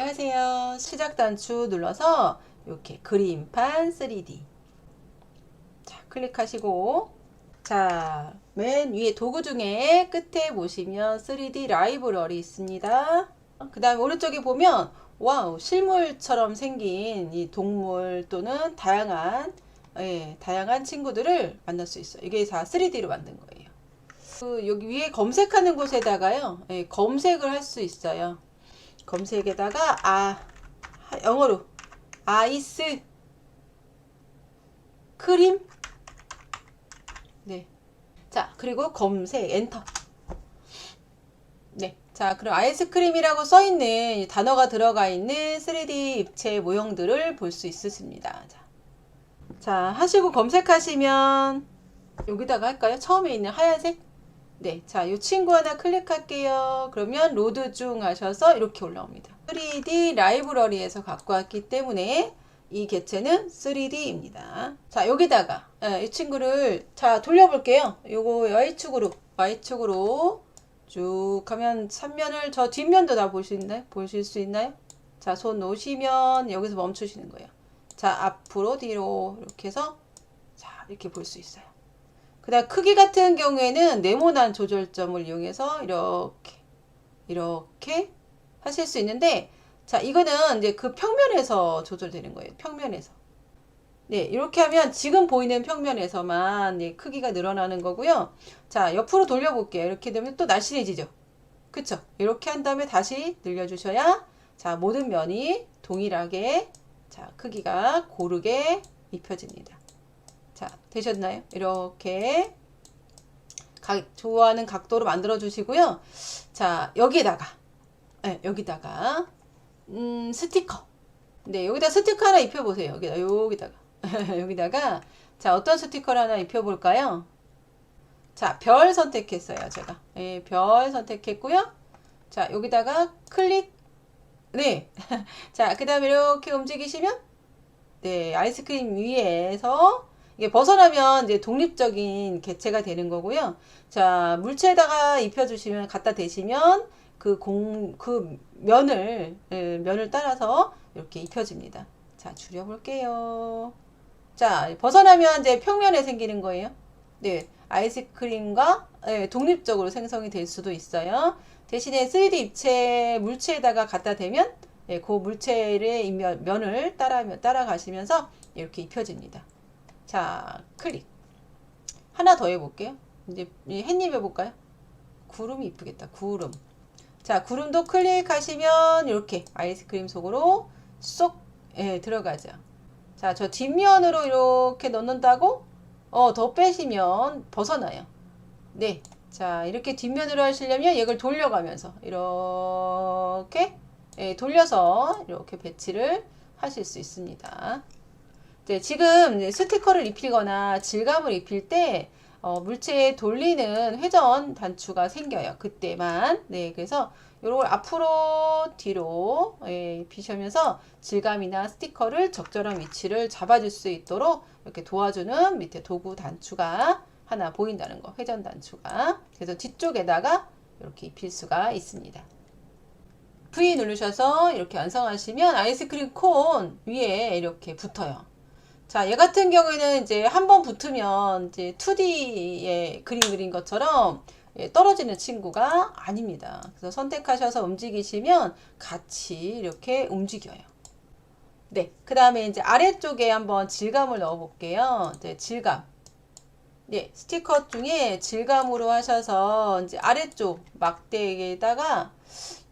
안녕하세요. 시작 단추 눌러서 이렇게 그림판 3D. 자, 클릭하시고 자, 맨 위에 도구 중에 끝에 보시면 3D 라이브러리 있습니다. 그 다음에 오른쪽에 보면 와우, 실물처럼 생긴 이 동물 또는 다양한 예, 다양한 친구들을 만날 수 있어요. 이게 다 3D로 만든 거예요. 그 여기 위에 검색하는 곳에다가요, 예, 검색을 할 수 있어요. 검색에다가 아 영어로 아이스 크림 네. 자, 그리고 검색 엔터. 네. 자, 그럼 아이스크림이라고 써 있는 단어가 들어가 있는 3D 입체 모형들을 볼 수 있으십니다. 자. 자, 하시고 검색하시면 여기다가 할까요? 처음에 있는 하얀색 네, 자, 이 친구 하나 클릭할게요. 그러면 로드 중 하셔서 이렇게 올라옵니다. 3D 라이브러리에서 갖고 왔기 때문에 이 개체는 3D입니다. 자, 여기다가 예, 이 친구를 자 돌려볼게요. 요거 Y축으로 Y축으로 쭉 하면 3면을 저 뒷면도 다 보시나요? 보실 수 있나요? 자, 손 놓으시면 여기서 멈추시는 거예요. 자, 앞으로 뒤로 이렇게 해서 자, 이렇게 볼 수 있어요. 그 다음 크기 같은 경우에는 네모난 조절점을 이용해서 이렇게 이렇게 하실 수 있는데 자 이거는 이제 그 평면에서 조절되는 거예요 평면에서. 네 이렇게 하면 지금 보이는 평면에서만 네, 크기가 늘어나는 거고요. 자 옆으로 돌려볼게요. 이렇게 되면 또 날씬해지죠. 그쵸? 이렇게 한 다음에 다시 늘려주셔야 자 모든 면이 동일하게 자 크기가 고르게 입혀집니다 자, 되셨나요? 이렇게 각, 좋아하는 각도로 만들어 주시고요. 자, 여기에다가 네, 여기다가 음, 스티커. 네, 여기다 스티커 하나 입혀 보세요. 여기다 여기다가 여기다가 자, 어떤 스티커를 하나 입혀 볼까요? 자, 별 선택했어요, 제가. 네, 별 선택했고요. 자, 여기다가 클릭 네. 자, 그 다음에 이렇게 움직이시면 네, 아이스크림 위에서 이게 벗어나면 이제 독립적인 개체가 되는 거고요. 자, 물체에다가 입혀주시면, 갖다 대시면 그 공, 그 면을, 예, 면을 따라서 이렇게 입혀집니다. 자, 줄여볼게요. 자, 벗어나면 이제 평면에 생기는 거예요. 네, 아이스크림과 예, 독립적으로 생성이 될 수도 있어요. 대신에 3D 입체 물체에다가 갖다 대면 예, 그 물체의 면, 면을 따라, 따라가시면서 이렇게 입혀집니다. 자, 클릭. 하나 더 해볼게요. 이제 햇님 해볼까요? 구름이 이쁘겠다. 구름. 자, 구름도 클릭하시면 이렇게 아이스크림 속으로 쏙 예, 들어가죠. 자, 저 뒷면으로 이렇게 넣는다고 어, 더 빼시면 벗어나요. 네. 자, 이렇게 뒷면으로 하시려면 이걸 돌려가면서 이렇게 예, 돌려서 이렇게 배치를 하실 수 있습니다. 네, 지금 스티커를 입히거나 질감을 입힐 때 어, 물체에 돌리는 회전 단추가 생겨요. 그때만. 네, 그래서 요걸 앞으로 뒤로 예, 입히시면서 질감이나 스티커를 적절한 위치를 잡아줄 수 있도록 이렇게 도와주는 밑에 도구 단추가 하나 보인다는 거. 회전 단추가. 그래서 뒤쪽에다가 이렇게 입힐 수가 있습니다. V 누르셔서 이렇게 완성하시면 아이스크림 콘 위에 이렇게 붙어요. 자, 얘 같은 경우에는 이제 한 번 붙으면 이제 2D의 그림 그린 것처럼 예, 떨어지는 친구가 아닙니다. 그래서 선택하셔서 움직이시면 같이 이렇게 움직여요. 네. 그 다음에 이제 아래쪽에 한번 질감을 넣어 볼게요. 이제 질감. 예, 스티커 중에 질감으로 하셔서 이제 아래쪽 막대에다가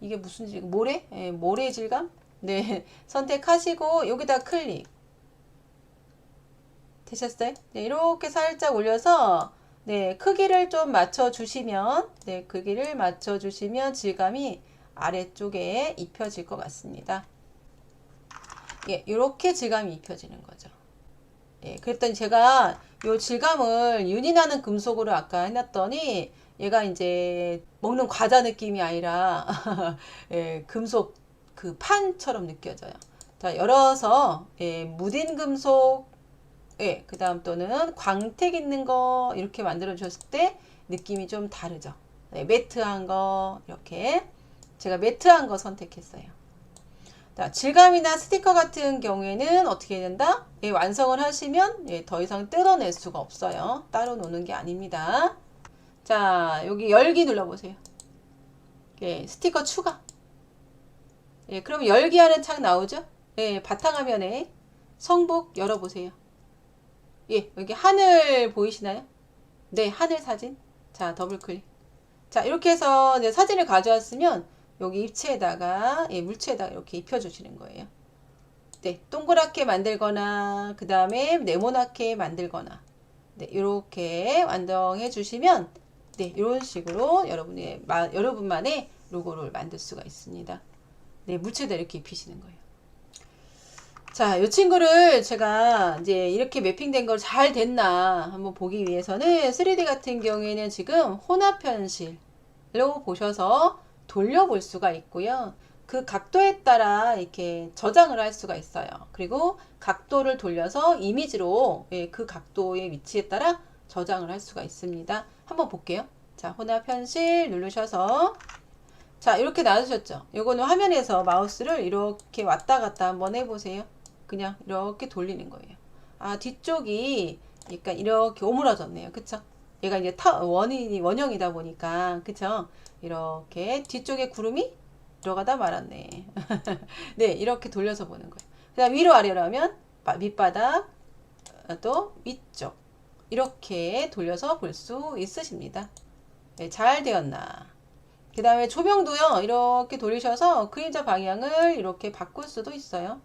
이게 무슨 질, 모래? 예, 모래 질감? 네. 선택하시고 여기다 클릭. 되셨어요? 네, 이렇게 살짝 올려서 네, 크기를 좀 맞춰 주시면 네, 크기를 맞춰 주시면 질감이 아래쪽에 입혀질 것 같습니다. 예, 이렇게 질감이 입혀지는 거죠. 예, 그랬더니 제가 이 질감을 윤인하는 금속으로 아까 해놨더니 얘가 이제 먹는 과자 느낌이 아니라 예, 금속 그 판처럼 느껴져요. 자, 열어서 예, 무딘 금속 예, 그 다음 또는 광택 있는 거 이렇게 만들어 주셨을 때 느낌이 좀 다르죠. 네, 매트한 거 이렇게 제가 매트한 거 선택했어요. 자, 질감이나 스티커 같은 경우에는 어떻게 해야 된다? 예, 완성을 하시면 예, 더 이상 뜯어낼 수가 없어요. 따로 노는 게 아닙니다. 자, 여기 열기 눌러보세요. 예, 스티커 추가. 예, 그럼 열기하는 창 나오죠? 예, 바탕화면에 성북 열어보세요. 예, 여기 하늘 보이시나요? 네, 하늘 사진. 자, 더블 클릭. 자, 이렇게 해서 사진을 가져왔으면 여기 입체에다가, 예, 물체에다가 이렇게 입혀주시는 거예요. 네, 동그랗게 만들거나, 그 다음에 네모나게 만들거나, 네, 이렇게 완성해 주시면, 네, 이런 식으로 여러분의, 마, 여러분만의 로고를 만들 수가 있습니다. 네, 물체에다 이렇게 입히시는 거예요. 자, 이 친구를 제가 이제 이렇게 매핑된 걸 잘 됐나 한번 보기 위해서는 3D 같은 경우에는 지금 혼합 현실로 보셔서 돌려볼 수가 있고요. 그 각도에 따라 이렇게 저장을 할 수가 있어요. 그리고 각도를 돌려서 이미지로 예, 그 각도의 위치에 따라 저장을 할 수가 있습니다. 한번 볼게요. 자, 혼합 현실 누르셔서 자, 이렇게 놔두셨죠? 요거는 화면에서 마우스를 이렇게 왔다 갔다 한번 해보세요. 그냥 이렇게 돌리는 거예요. 아, 뒤쪽이 약간 이렇게 오므라졌네요. 그쵸? 얘가 이제 타, 원인이, 원형이다 보니까, 그쵸? 이렇게 뒤쪽에 구름이 들어가다 말았네. 네, 이렇게 돌려서 보는 거예요. 그 다음 위로 아래로 하면 밑바닥, 어, 또 위쪽. 이렇게 돌려서 볼 수 있으십니다. 네, 잘 되었나. 그 다음에 조명도요, 이렇게 돌리셔서 그림자 방향을 이렇게 바꿀 수도 있어요.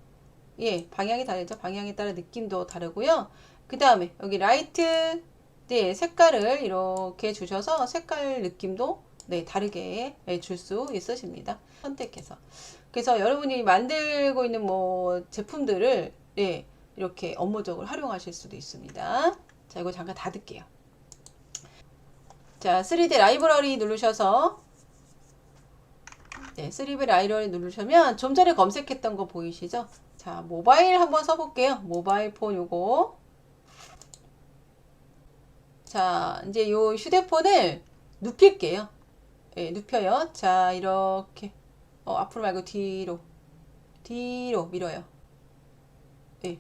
예, 방향이 다르죠. 방향에 따라 느낌도 다르고요. 그 다음에 여기 라이트, 네, 색깔을 이렇게 주셔서 색깔 느낌도 네, 다르게 네, 줄수 있으십니다. 선택해서. 그래서 여러분이 만들고 있는 뭐 제품들을 네, 이렇게 업무적으로 활용하실 수도 있습니다. 자, 이거 잠깐 닫을게요. 자, 3D 라이브러리 누르셔서 네, 3D 라이브러리 누르시면 좀 전에 검색했던 거 보이시죠? 자, 모바일 한번 써볼게요. 모바일 폰 요거. 자, 이제 요 휴대폰을 눕힐게요. 예, 눕혀요. 자, 이렇게. 어, 앞으로 말고 뒤로. 뒤로 밀어요. 예.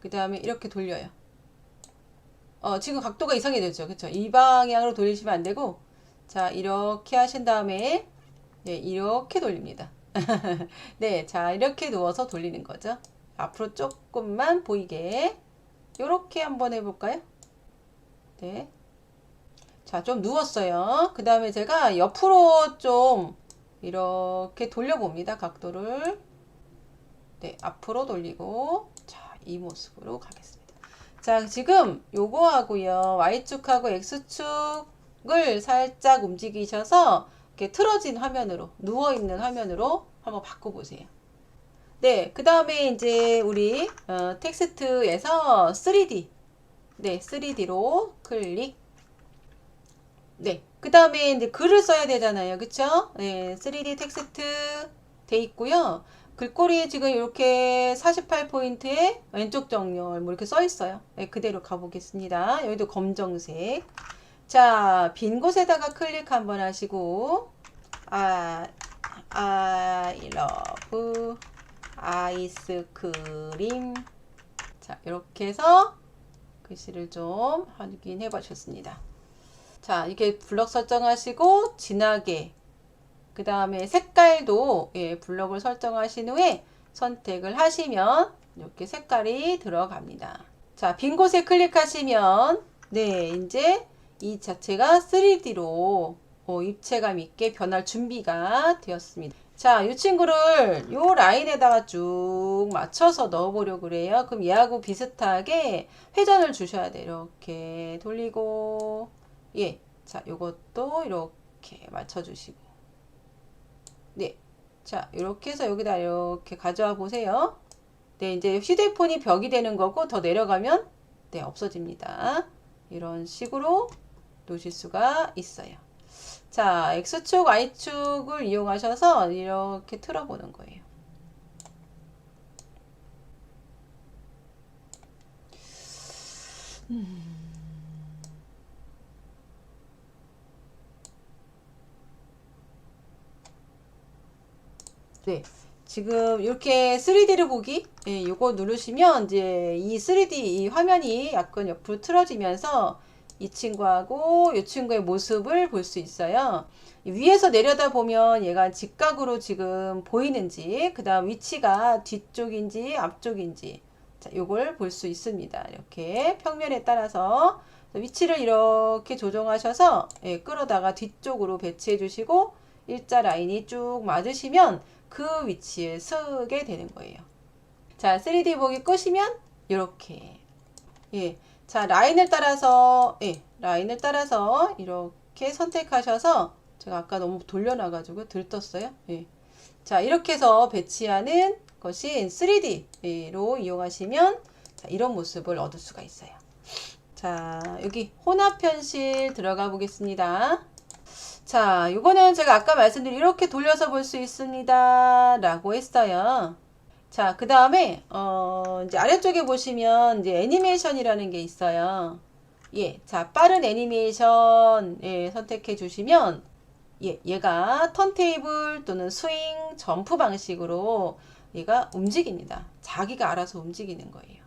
그 다음에 이렇게 돌려요. 어, 지금 각도가 이상해졌죠. 그쵸? 이 방향으로 돌리시면 안 되고, 자, 이렇게 하신 다음에, 예, 이렇게 돌립니다. 네, 자, 이렇게 누워서 돌리는 거죠. 앞으로 조금만 보이게. 이렇게 한번 해볼까요? 네. 자, 좀 누웠어요. 그 다음에 제가 옆으로 좀 이렇게 돌려봅니다. 각도를. 네, 앞으로 돌리고. 자, 이 모습으로 가겠습니다. 자, 지금 요거 하고요. Y축하고 X축을 살짝 움직이셔서 이렇게 틀어진 화면으로, 누워 있는 화면으로 한번 바꿔보세요. 네, 그 다음에 이제 우리 어, 텍스트에서 3D, 네, 3D로 클릭. 네, 그 다음에 이제 글을 써야 되잖아요, 그쵸? 네, 3D 텍스트 돼 있고요. 글꼴이 지금 이렇게 48포인트에 왼쪽 정렬 뭐 이렇게 써 있어요. 네, 그대로 가보겠습니다. 여기도 검정색. 자, 빈 곳에다가 클릭 한번 하시고, 아, I love 아이스크림. 자, 이렇게 해서 글씨를 좀 확인해 보셨습니다. 자, 이렇게 블럭 설정하시고, 진하게. 그 다음에 색깔도, 예, 블럭을 설정하신 후에 선택을 하시면, 이렇게 색깔이 들어갑니다. 자, 빈 곳에 클릭하시면, 네, 이제 이 자체가 3D로 어, 입체감 있게 변할 준비가 되었습니다. 자, 이 친구를 요 라인에다가 쭉 맞춰서 넣어보려고 그래요. 그럼 얘하고 비슷하게 회전을 주셔야 돼요. 이렇게 돌리고, 예. 자, 요것도 이렇게 맞춰주시고. 네. 자, 이렇게 해서 여기다 이렇게 가져와 보세요. 네, 이제 휴대폰이 벽이 되는 거고 더 내려가면 네, 없어집니다. 이런 식으로 놓으실 수가 있어요. 자, X축, Y축을 이용하셔서 이렇게 틀어보는 거예요. 음. 네. 지금 이렇게 3D를 보기 예, 요거 누르시면 이제 이 3D 이 화면이 약간 옆으로 틀어지면서 이 친구하고 이 친구의 모습을 볼 수 있어요. 위에서 내려다 보면 얘가 직각으로 지금 보이는지 그 다음 위치가 뒤쪽인지 앞쪽인지 자, 요걸 볼 수 있습니다. 이렇게 평면에 따라서 위치를 이렇게 조정하셔서 예, 끌어다가 뒤쪽으로 배치해 주시고 일자 라인이 쭉 맞으시면 그 위치에 서게 되는 거예요. 자, 3D 보기 끄시면 이렇게 예. 자, 라인을 따라서 예, 라인을 따라서 이렇게 선택하셔서 제가 아까 너무 돌려놔가지고 들떴어요. 예. 자, 이렇게 해서 배치하는 것이 3D로 이용하시면 자, 이런 모습을 얻을 수가 있어요. 자, 여기 혼합 현실 들어가 보겠습니다. 자, 이거는 제가 아까 말씀드린 이렇게 돌려서 볼 수 있습니다. 라고 했어요. 자, 그 다음에, 어, 이제 아래쪽에 보시면 이제 애니메이션이라는 게 있어요. 예, 자, 빠른 애니메이션, 예, 선택해 주시면, 예, 얘가 턴테이블 또는 스윙, 점프 방식으로 얘가 움직입니다. 자기가 알아서 움직이는 거예요.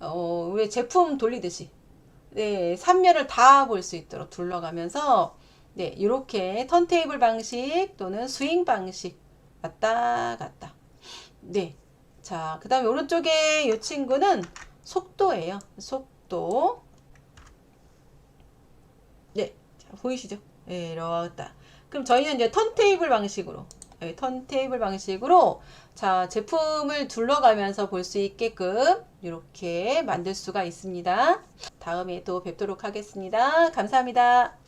어, 왜 제품 돌리듯이. 네, 3면을 다 볼 수 있도록 둘러가면서, 네, 이렇게 턴테이블 방식 또는 스윙 방식 왔다 갔다. 네. 자, 그 다음에 오른쪽에 이 친구는 속도예요. 속도. 네. 자, 보이시죠? 네, 이렇다. 그럼 저희는 이제 턴테이블 방식으로, 네, 턴테이블 방식으로, 자, 제품을 둘러가면서 볼 수 있게끔 이렇게 만들 수가 있습니다. 다음에 또 뵙도록 하겠습니다. 감사합니다.